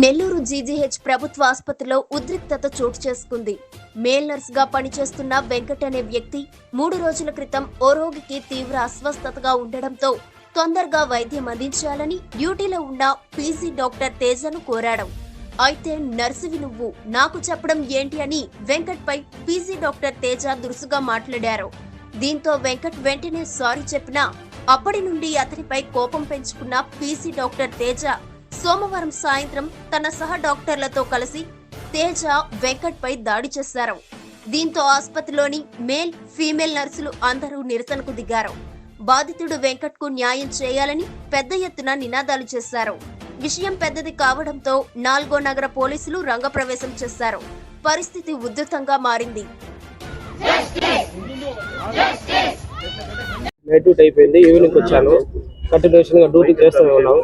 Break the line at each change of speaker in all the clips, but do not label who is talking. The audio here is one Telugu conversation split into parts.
నెల్లూరు జీజీహెచ్ ప్రభుత్వ ఆసుపత్రిలో ఉద్రిక్తత చోటు చేసుకుంది. మేల్ నర్స్గా పనిచేస్తున్న వెంకట్ అనే వ్యక్తి మూడు రోజుల క్రితం ఓ రోగికి తీవ్ర అస్వస్థతగా ఉండడంతో తొందరగా వైద్యం అందించాలని డ్యూటీలో ఉన్న పీజీ డాక్టర్ తేజను కోరాడు. అయితే నర్సువి నువ్వు నాకు చెప్పడం ఏంటి అని వెంకట్ పై పీజీ డాక్టర్ తేజ దురుసుగా మాట్లాడారు. దీంతో వెంకట్ వెంటనే సారీ చెప్పినా అప్పటి నుండి అతనిపై కోపం పెంచుకున్న పీజీ డాక్టర్ తేజ సోమవారం సాయంత్రం తన సహ డాక్టర్లతో కలిసి తేజ వెంకట్ పై దాడి చేశారు. దీంతో ఆసుపత్రిలోని మేల్ ఫీమేల్ నర్సులు అందరూ నిరసనకు దిగారు. బాధితుడు వెంకట్కు న్యాయం చేయాలని పెద్ద ఎత్తున నినాదాలు చేశారు. విషయం పెద్దది కావడంతో నాల్గో నగర పోలీసులు రంగప్రవేశం చేశారు. పరిస్థితి ఉధృతంగా మారింది.
అయిపోయింది. ఈవినింగ్ వచ్చాను కంటిన్యూషన్గా డ్యూటీ చేస్తూనే ఉన్నాం.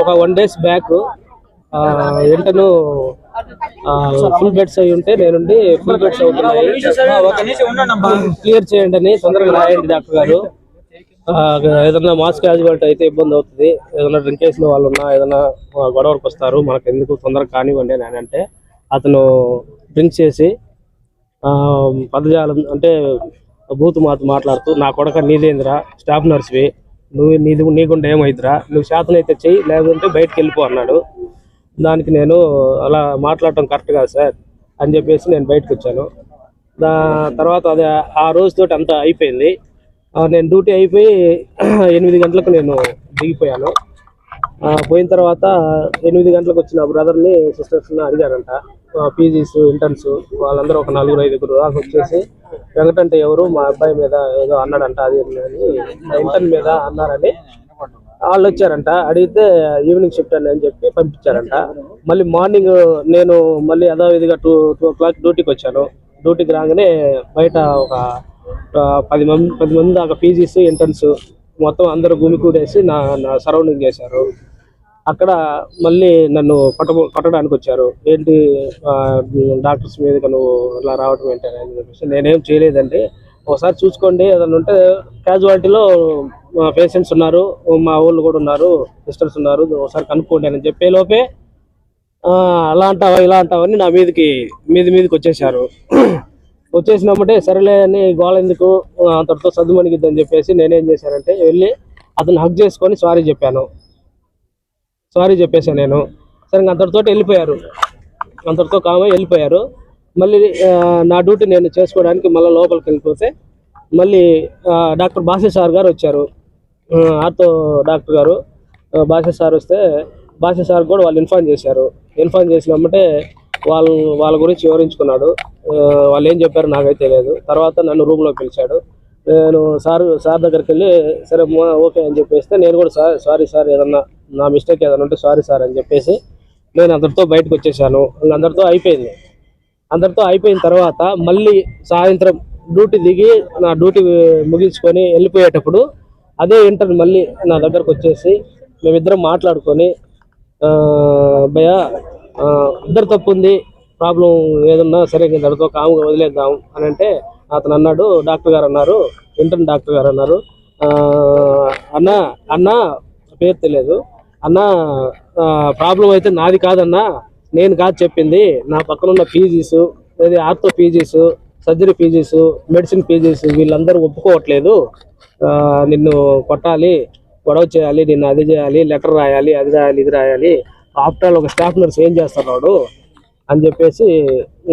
ఒక వన్ డేస్ బ్యాక్ వెంటను ఫుల్ బెడ్స్ అయి ఉంటే నేనుండి ఫుల్ బెడ్స్ అవుతున్నాయి. క్లియర్ చేయండి అని తొందరగా రాయండి డాక్టర్ గారు. ఆ, ఏదైనా మాస్ క్యాజువాలిటీ అయితే ఇబ్బంది అవుతుంది. ఏదైనా డ్రింక్ వేసిన వాళ్ళు ఉన్నా ఏదైనా గొడవలకు వస్తారు మనకు ఎందుకు తొందరగా కానివ్వండి అని అంటే అతను డ్రింక్ చేసి ఆ, పదజాలం అంటే బూతు మాత మాట్లాడుతూ నా కొడక నీదేందిరా స్టాఫ్ నర్స్వి నువ్వు నీది నీకుండా ఏమవుతురా నువ్వు శాతం అయితే చెయ్యి లేదంటే బయటకు వెళ్ళిపో అన్నాడు. దానికి నేను అలా మాట్లాడటం కరెక్ట్ కాదు సార్ అని చెప్పేసి నేను బయటకు వచ్చాను. దా తర్వాత అది ఆ రోజుతోటి అంతా అయిపోయింది. నేను డ్యూటీ అయిపోయి ఎనిమిది గంటలకు నేను దిగిపోయాను. పోయిన తర్వాత ఎనిమిది గంటలకు వచ్చిన బ్రదర్ని సిస్టర్స్ని అడిగారంట. పీజీస్ ఇంటర్న్స్ వాళ్ళందరూ ఒక నలుగురు ఐదుగురు దాకా వచ్చేసి వెంకటంటే ఎవరు? మా అబ్బాయి మీద ఏదో అన్నాడంట అది అని ఇంటర్న్ మీద అన్నారని వాళ్ళు వచ్చారంట. అడిగితే ఈవినింగ్ షిఫ్ట్ అని అని చెప్పి పంపించారంట. మళ్ళీ మార్నింగ్ నేను మళ్ళీ యథావిధిగా టూ టూ ఓ క్లాక్ డ్యూటీకి వచ్చాను. డ్యూటీకి రాగానే బయట ఒక పది మంది పది మంది దాకా పీజీస్ ఇంటర్న్స్ మొత్తం అందరూ గుమికూడేసి నా నా సరౌండింగ్ చేశారు. అక్కడ మళ్ళీ నన్ను కొట్ట కొట్టడానికి వచ్చారు ఏంటి డాక్టర్స్ మీదకి నువ్వు ఇలా రావడం ఏంటని అని చెప్పేసి నేనేం చేయలేదండి. ఒకసారి చూసుకోండి ఏదైనా ఉంటే క్యాజువాలిటీలో పేషెంట్స్ ఉన్నారు మా వాళ్ళు కూడా ఉన్నారు సిస్టర్స్ ఉన్నారు ఒకసారి కనుక్కోండి అని చెప్పే లోపే అలా అంటావా ఇలా అంటావని నా మీదకి మీది మీదకి వచ్చేసారు వచ్చేసినప్పుడే సరేలే అని గోళ ఎందుకు అంతటితో సర్దుమణిగిద్దని చెప్పేసి నేనేం చేశానంటే వెళ్ళి అతను హక్ చేసుకొని సారీ చెప్పాను. సారీ చెప్పేసాను నేను. సరే అంతటితో వెళ్ళిపోయారు. అంతటితో కామై వెళ్ళిపోయారు. మళ్ళీ నా డ్యూటీ నేను చేసుకోవడానికి మళ్ళీ లోపలికి వెళ్ళిపోతే మళ్ళీ డాక్టర్ బాసే సార్ గారు వచ్చారు. ఆర్థో డాక్టర్ గారు బాసే సార్ వస్తే బాసే సార్ కూడా వాళ్ళు ఇన్ఫార్మ్ చేశారు. ఇన్ఫార్మ్ చేసినమ్మంటే వాళ్ళు వాళ్ళ గురించి వివరించుకున్నాడు. వాళ్ళు ఏం చెప్పారు నాకైతే తెలియదు. తర్వాత నన్ను రూమ్లో పిలిచాడు. నేను సార్ సార్ దగ్గరికి వెళ్ళి సరే ఓకే అని చెప్పేస్తే నేను కూడా సార్ సారీ సార్ ఏదన్నా నా మిస్టేక్ ఏదైనా ఉంటే సారీ సార్ అని చెప్పేసి నేను అందరితో బయటకు వచ్చేసాను. అందరితో అయిపోయింది. అందరితో అయిపోయిన తర్వాత మళ్ళీ సాయంత్రం డ్యూటీ దిగి నా డ్యూటీ ముగించుకొని వెళ్ళిపోయేటప్పుడు అదే ఇంటర్ మళ్ళీ నా దగ్గరకు వచ్చేసి మేమిద్దరం మాట్లాడుకొని భయ ఇద్దరు తప్పు ఉంది ప్రాబ్లం ఏదన్నా సరే ఇంక దానితో కాముగా వదిలేద్దాం అని అంటే అతను అన్నాడు డాక్టర్ గారు అన్నారు ఇంటర్న్ డాక్టర్ గారు అన్నారు. అన్న అన్న పేరు తెలియదు. అన్న ప్రాబ్లం అయితే నాది కాదన్నా నేను కాదు చెప్పింది. నా పక్కన ఉన్న పీజీస్ లేదా ortho PGs surgery PGs medicine PGs వీళ్ళందరూ ఒప్పుకోవట్లేదు. నిన్ను కొట్టాలి గొడవ చేయాలి నిన్ను అది చేయాలి లెటర్ రాయాలి అది రాయాలి ఇది రాయాలి. ఆఫ్టర్ ఆల్ ఒక స్టాఫ్ నర్స్ ఏం చేస్తున్నాడు? అని చెప్పేసి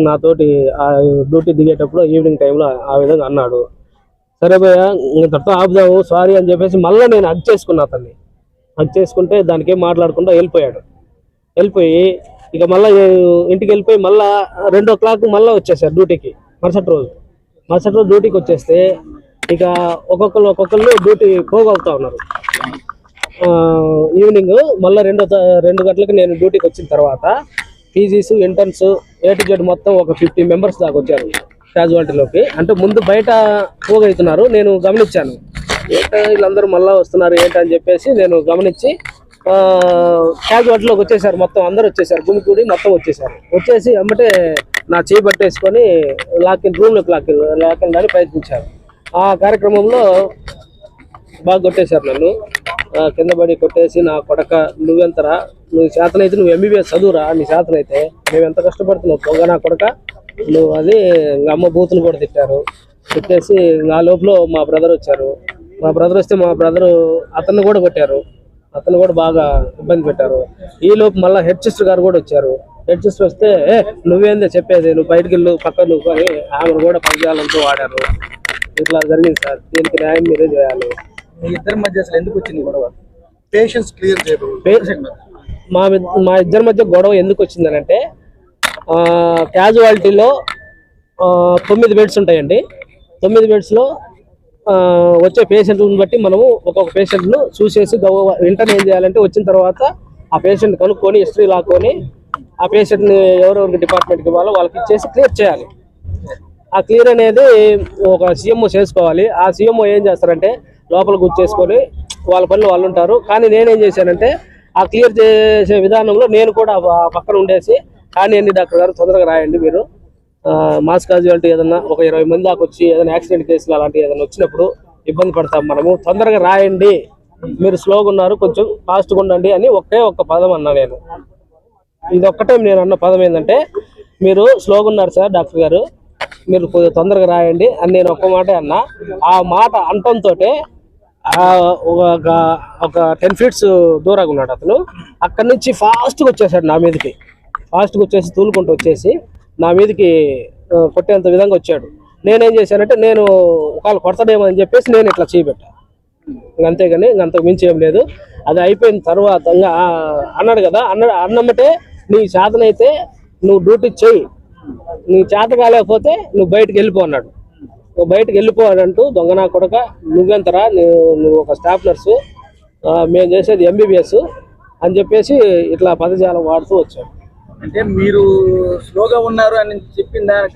నాతోటి ఆ డ్యూటీ దిగేటప్పుడు ఈవినింగ్ టైంలో ఆ విధంగా అన్నాడు. సరే భయ్య ఇంతటితో ఆపుదాము సారీ అని చెప్పేసి మళ్ళీ నేను హక్ చేసుకున్నా అతన్ని. హక్ చేసుకుంటే దానికి ఏం మాట్లాడకుండా వెళ్ళిపోయాడు. వెళ్ళిపోయి ఇక మళ్ళీ ఇంటికి వెళ్ళిపోయి మళ్ళీ రెండో క్లాక్ మళ్ళీ వచ్చేసారు డ్యూటీకి మరుసటి రోజు. మరుసటి రోజు డ్యూటీకి వచ్చేస్తే ఇక ఒక్కొక్కరు ఒక్కొక్కరు డ్యూటీ పోగొలుతూ ఉన్నారు. ఈవినింగ్ మళ్ళీ రెండో రెండు గంటలకు నేను డ్యూటీకి వచ్చిన తర్వాత PGs interns A to Z మొత్తం ఒక ఫిఫ్టీ మెంబర్స్ దాకా వచ్చారు క్యాజువాలిటీలోకి అంటే ముందు బయట పోగవుతున్నారు నేను గమనించాను. ఏంటో వీళ్ళందరూ మళ్ళీ వస్తున్నారు ఏంటని చెప్పేసి నేను గమనించి క్యాజువాలిటీలోకి వచ్చేసారు మొత్తం అందరూ వచ్చేసారు. గుమికూడి మొత్తం వచ్చేసారు. వచ్చేసి అమ్మటే నా చేయి పట్టేసుకొని లాకిన్ రూమ్లోకి లాకిన్ లాకిన్ దాన్ని ప్రయత్నించారు. ఆ కార్యక్రమంలో బాగా కొట్టేశారు నన్ను. కింద పడి కొట్టేసి నా కొడక నువ్వెంతరా? నువ్వు చేతనైతే నువ్వు ఎంబీబీఎస్ చదువురా నీ చేతనైతే మేము ఎంత కష్టపడుతున్నావు? పొగ నా కొడక నువ్వు అది ఇంకా అమ్మ బూతులు కూడా తిట్టారు. తిట్టేసి ఆ లోపల మా బ్రదర్ వచ్చారు. మా బ్రదర్ వస్తే మా బ్రదర్ అతన్ని కూడా కొట్టారు. అతను కూడా బాగా ఇబ్బంది పెట్టారు. ఈ లోపు మళ్ళీ హెడ్ సిస్టర్ గారు కూడా వచ్చారు. హెడ్ సిస్టర్ వస్తే ఏ నువ్వేందే చెప్పేది? నువ్వు బయటికి వెళ్ళు పక్క నువ్వు అని ఆమెను కూడా పనిచేయాలంటూ వాడారు. ఇట్లా జరిగింది సార్. దీనికి న్యాయం మీరే చేయాలి.
ఇద్దరి మధ్య అసలు ఎందుకు వచ్చింది గొడవ? పేషెన్స్ క్లియర్
పే- మా మా ఇద్దరి మధ్య గొడవ ఎందుకు వచ్చిందనంటే క్యాజువాలిటీలో తొమ్మిది బెడ్స్ ఉంటాయండి. తొమ్మిది బెడ్స్లో వచ్చే పేషెంట్లను బట్టి మనము ఒక్కొక్క పేషెంట్ను చూసేసి గవ వెంటనే ఏం చేయాలంటే వచ్చిన తర్వాత ఆ పేషెంట్ కనుక్కొని హిస్టరీ లాక్కొని ఆ పేషెంట్ని ఎవరెవరికి డిపార్ట్మెంట్కి ఇవ్వాలో వాళ్ళకి ఇచ్చేసి క్లియర్ చేయాలి. ఆ క్లియర్ అనేది ఒక సీఎంఓ చేసుకోవాలి. ఆ సీఎంఓ ఏం చేస్తారంటే లోపల గుర్తు చేసుకొని వాళ్ళ పనులు వాళ్ళు ఉంటారు. కానీ నేనేం చేశానంటే ఆ క్లియర్ చేసే విధానంలో నేను కూడా పక్కన ఉండేసి కానీ డాక్టర్ గారు తొందరగా రాయండి మీరు. మాస్ కాజువాలిటీ ఏదన్నా ఒక ఇరవై మంది దాకా వచ్చి ఏదైనా యాక్సిడెంట్ కేసులు అలాంటివి ఏదైనా వచ్చినప్పుడు ఇబ్బంది పడతాం మనము. తొందరగా రాయండి. మీరు స్లోగా ఉన్నారు కొంచెం ఫాస్ట్గా ఉండండి అని ఒకే ఒక్క పదం అన్నా నేను. ఇది ఒక్కటే నేను అన్న పదం ఏంటంటే మీరు స్లోగా ఉన్నారు సార్ డాక్టర్ గారు. మీరు కొద్దిగా తొందరగా రాయండి అని నేను ఒక్క మాట అన్నా. ఆ మాట అంటంతో ఒక ఒక టెన్ ఫీట్స్ దూరంగా ఉన్నాడు అతను. అక్కడి నుంచి ఫాస్ట్గా వచ్చేసాడు నా మీదకి. ఫాస్ట్గా వచ్చేసి తూలుకుంటూ వచ్చేసి నా మీదకి కొట్టేంత విధంగా వచ్చాడు. నేనేం చేశానంటే నేను ఒకవేళ కొడతాడేమో అని చెప్పేసి నేను ఇట్లా చేయబెట్టాను అంతేగాని ఇంక అంతకు మించి ఏం లేదు. అది అయిపోయిన తర్వాత అన్నాడు కదా అన్నాడు అన్నమ్మటే నీ చేతనైతే నువ్వు డ్యూటీ చెయ్యి. నీ చేత కాలేకపోతే నువ్వు బయటకు వెళ్ళిపో అన్నాడు. బయటకు వెళ్ళిపో అని అంటూ కొడక నువ్వెంతరా? నువ్వు నువ్వు ఒక స్టాఫ్ నర్సు ఆ, మేము చేసేది ఎంబీబీఎస్ అని చెప్పేసి ఇట్లా పదజాలం వాడుతూ వచ్చాడు
అంటే మీరు స్లోగా ఉన్నారు అని చెప్పిన దాని